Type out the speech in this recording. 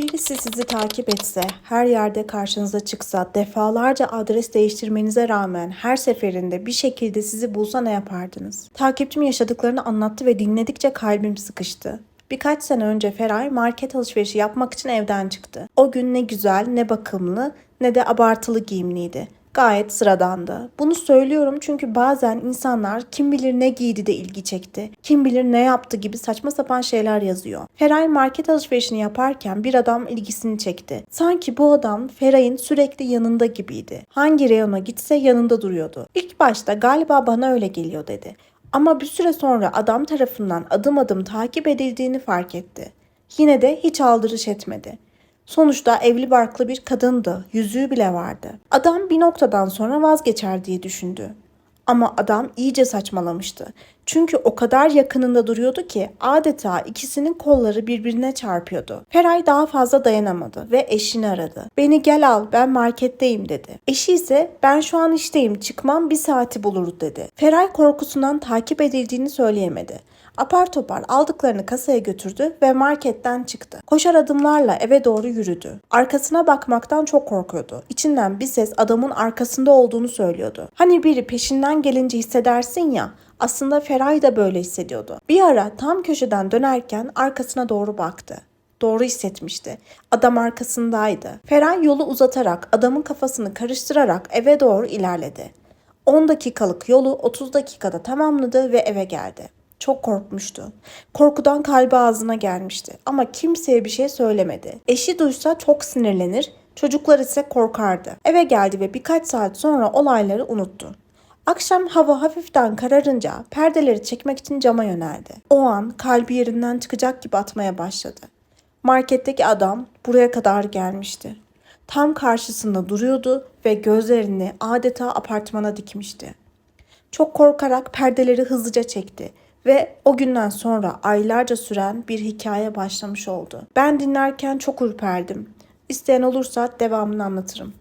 Birisi sizi takip etse, her yerde karşınıza çıksa, defalarca adres değiştirmenize rağmen her seferinde bir şekilde sizi bulsa ne yapardınız? Takipçim yaşadıklarını anlattı ve dinledikçe kalbim sıkıştı. Birkaç sene önce Feray market alışverişi yapmak için evden çıktı. O gün ne güzel, ne bakımlı, ne de abartılı giyimliydi. Gayet sıradandı. Bunu söylüyorum çünkü bazen insanlar kim bilir ne giydi de ilgi çekti, kim bilir ne yaptı gibi saçma sapan şeyler yazıyor. Feray market alışverişini yaparken bir adam ilgisini çekti. Sanki bu adam Feray'ın sürekli yanında gibiydi. Hangi reyona gitse yanında duruyordu. İlk başta galiba bana öyle geliyor dedi. Ama bir süre sonra adam tarafından adım adım takip edildiğini fark etti. Yine de hiç aldırış etmedi. Sonuçta evli barklı bir kadındı. Yüzüğü bile vardı. Adam bir noktadan sonra vazgeçer diye düşündü. Ama adam iyice saçmalamıştı. Çünkü o kadar yakınında duruyordu ki adeta ikisinin kolları birbirine çarpıyordu. Feray daha fazla dayanamadı ve eşini aradı. Beni gel al ben marketteyim dedi. Eşi ise ben şu an işteyim çıkmam bir saati bulur dedi. Feray korkusundan takip edildiğini söyleyemedi. Apar topar aldıklarını kasaya götürdü ve marketten çıktı. Koşar adımlarla eve doğru yürüdü. Arkasına bakmaktan çok korkuyordu. İçinden bir ses adamın arkasında olduğunu söylüyordu. Hani biri peşinden gelince hissedersin ya, aslında Feray da böyle hissediyordu. Bir ara tam köşeden dönerken arkasına doğru baktı. Doğru hissetmişti. Adam arkasındaydı. Feray yolu uzatarak adamın kafasını karıştırarak eve doğru ilerledi. 10 dakikalık yolu 30 dakikada tamamladı ve eve geldi. Çok korkmuştu. Korkudan kalbi ağzına gelmişti ama kimseye bir şey söylemedi. Eşi duysa çok sinirlenir, çocuklar ise korkardı. Eve geldi ve birkaç saat sonra olayları unuttu. Akşam hava hafiften kararınca perdeleri çekmek için cama yöneldi. O an kalbi yerinden çıkacak gibi atmaya başladı. Marketteki adam buraya kadar gelmişti. Tam karşısında duruyordu ve gözlerini adeta apartmana dikmişti. Çok korkarak perdeleri hızlıca çekti ve o günden sonra aylarca süren bir hikaye başlamış oldu. Ben dinlerken çok ürperdim. İsteyen olursa devamını anlatırım.